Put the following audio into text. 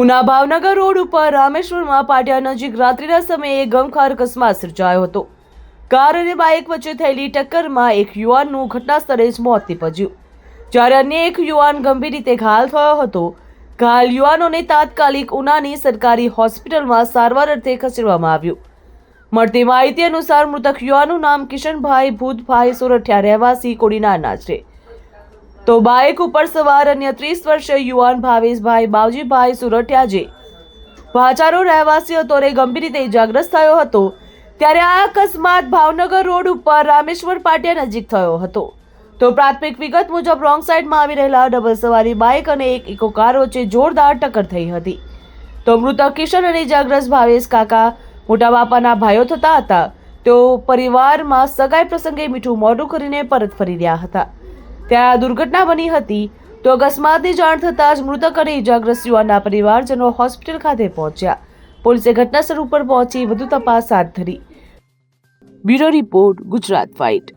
Una Bhavnagar road ઉપર રામેશ્વરમાં પાટિયા નજીક રાત્રિના સમયે ગમખાર અકસ્માત સર્જાયો હતો. કાર અને બાઇક વચ્ચે થયેલી ટક્કરમાં એક યુવાનનું ઘટના સ્થળે જ મોત નીપજ્યું. જ્યારે અન્ય એક યુવાન ગંભીર રીતે ઘાયલ થયો હતો, ઘાયલ યુવાનોને તાત્કાલિક ઉનાની સરકારી હોસ્પિટલમાં સારવાર અર્થે ખસેડવામાં આવ્યું. મળતી માહિતી અનુસાર મૃતક યુવાનનું નામ કિશનભાઈ ભૂતભાઈ સોરઠિયા રહેવાસી કોડીનારના છે. તો બાઇક ઉપર સવાર અન્ય ત્રીસ વર્ષીય યુવાન ભાવેશભાઈ બાવજીભાઈ સુરઠિયાજી ભાચારો રહેવાસી હતો અને ગંભીર રીતે ઇજાગ્રસ્ત થયો હતો. ત્યારે આ અકસ્માત ભાવનગર રોડ ઉપર રામેશ્વર પાટિયા નજીક થયો હતો. તો પ્રાથમિક વિગત મુજબ રોંગ સાઈડમાં આવી રહેલા ડબલ સવારી બાઇક અને એક ઇકો કાર વચ્ચે જોરદાર ટક્કર થઈ હતી. તો મૃતક કિશન અને ઇજાગ્રસ્ત ભાવેશ કાકા મોટા બાપાના ભાઈઓ થતા હતા. તેઓ પરિવારમાં સગાઈ પ્રસંગે મીઠું મોઢું કરીને પરત ફરી રહ્યા હતા. ત્યાં દુર્ઘટના બની હતી. તો અકસ્માતની જાણ થતાં જ મૃતક અને ઇજાગ્રસ્ત યુવાનના પરિવારજનો હોસ્પિટલ ખાતે પહોંચ્યા. પોલીસે ઘટનાસ્થળ ઉપર પહોંચી વધુ તપાસ હાથ ધરી. Bureau report, Gujarat fight.